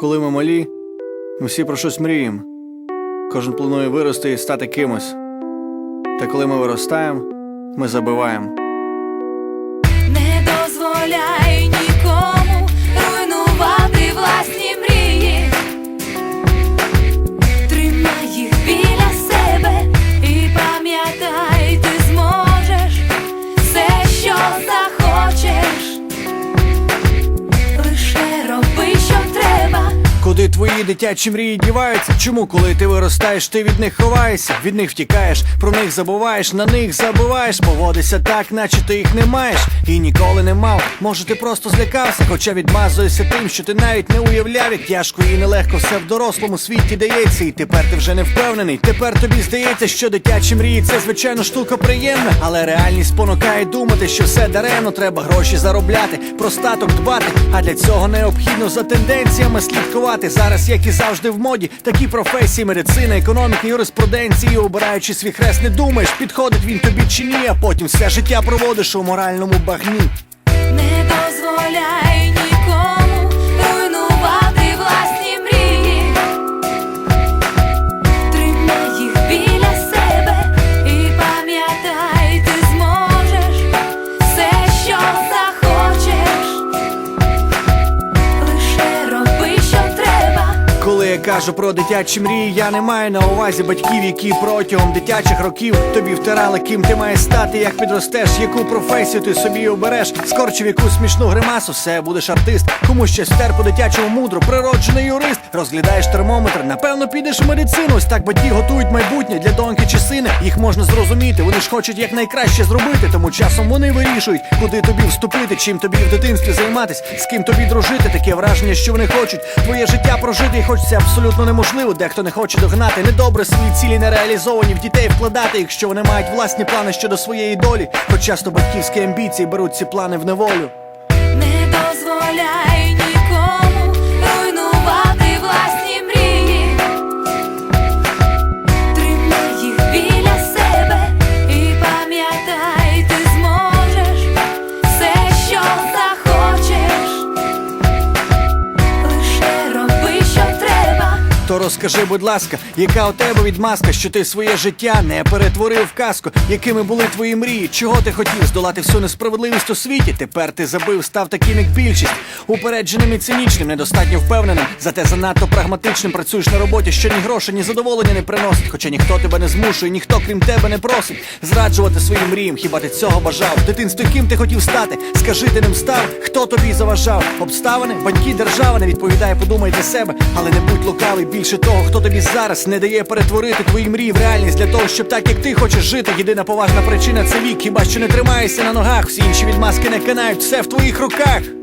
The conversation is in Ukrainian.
Коли ми малі, ми всі про щось мріємо. Кожен планує вирости і стати кимось. Та коли ми виростаємо, ми забиваємо. Не дозволяй твої дитячі мрії діваються? Чому, коли ти виростаєш, ти від них ховаєшся, від них втікаєш, про них забуваєш, на них забуваєш, поводишся так, наче ти їх не маєш і ніколи не мав. Може, ти просто злякався, хоча відмазуєшся тим, що ти навіть не уявляв, як тяжко і нелегко все в дорослому світі дається, і тепер ти вже не впевнений. Тепер тобі здається, що дитячі мрії це звичайно штука приємна, але реальність спонукає думати, що все даремно треба гроші заробляти, про статок дбати. А для цього необхідно за тенденціями слідкувати. Зараз, як і завжди в моді, такі професії, медицина, економіка, юриспруденції. Обираючи свій хрест, не думаєш, підходить він тобі чи ні, а потім все життя проводиш у моральному багні. Не дозволяй я кажу про дитячі мрії, я не маю на увазі батьків, які протягом дитячих років тобі втирали, ким ти маєш стати, як підростеш, яку професію ти собі обереш, скорчив якусь смішну гримасу, все будеш артист, комусь щось втер по дитячому мудро, природжений юрист, розглядаєш термометр, напевно, підеш у медицину. Ось так батьки готують майбутнє для доньки чи сина. Їх можна зрозуміти, вони ж хочуть якнайкраще зробити, тому часом вони вирішують, куди тобі вступити, чим тобі в дитинстві займатись, з ким тобі дружити. Таке враження, що вони хочуть твоє життя прожити, і хоч це абсолютно неможливо. Дехто не хоче догнати недобре свої цілі не реалізовані в дітей вкладати, якщо вони мають власні плани щодо своєї долі. Хоч часто батьківські амбіції беруть ці плани в неволю. Не дозволяй То розкажи, будь ласка, яка у тебе відмазка, що ти своє життя не перетворив в казку, якими були твої мрії, чого ти хотів здолати всю несправедливість у світі? Тепер ти забив, став таким, як більшість, упередженим і цинічним, недостатньо впевненим, зате занадто прагматичним працюєш на роботі, що ні грошей, ні задоволення не приносить. Хоча ніхто тебе не змушує, ніхто крім тебе не просить зраджувати своїм мріям. Хіба ти цього бажав? В дитинстві ким ти хотів стати? Скажи, ти ним став, хто тобі заважав? Обставини, батьки, держава не відповідає, подумай для себе, але не будь лукавий. Більше того, хто тобі зараз не дає перетворити твої мрії в реальність для того, щоб так як ти хочеш жити. Єдина поважна причина це вік. Хіба що не тримаєшся на ногах? Всі інші відмазки не канають, все в твоїх руках.